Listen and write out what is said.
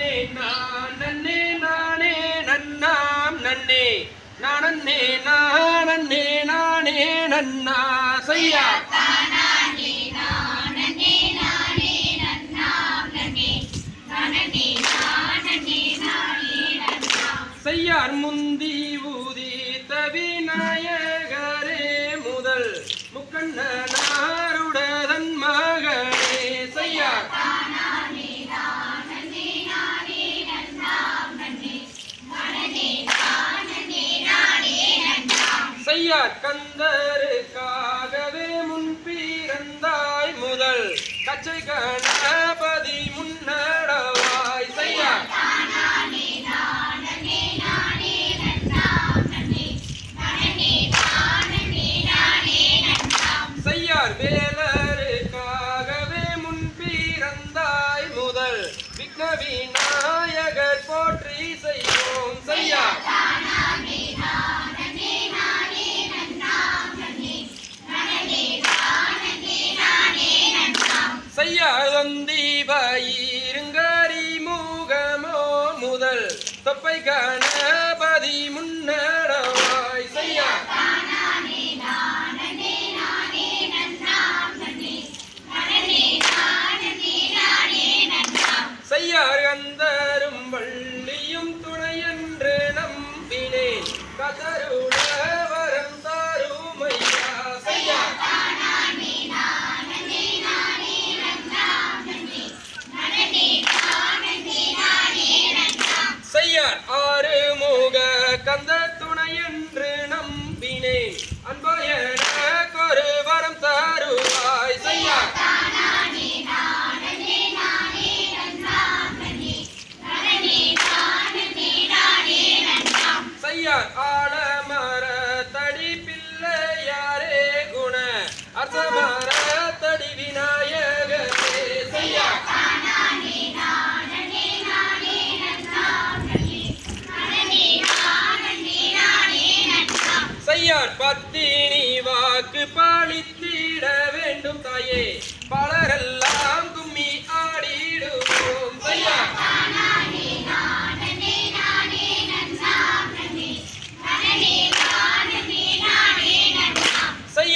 நன்னே நான் நன்னே நானே நன்னாம் நன்னே நானன்னே நானன்னே நானே நன்னா செய்யா செய்யார் முந்தி ஊதி தவிநாயகரே முதல் முக்கண்ணனாருடதன் செய்யார் கந்தருக்காகவே முன் பிறந்தாய் முதல். கச்சை கணபதி முன்னடவாய் செய்யார் செய்யார் வேறு செய்யாதந்தீபயிருங்கரி முகமோ முதல் தொப்பை கணபதி முன்னடவாய். செய்யார் செய்யார் கந்தரும் கந்த துணையென்று நம்பினேன். அன்பாயன ஒரு வரம் தருவாய். செய்யார் செய்யார் ஆலமர பத்தினி வாக்கு பாலித்திட வேண்டும் தாயே.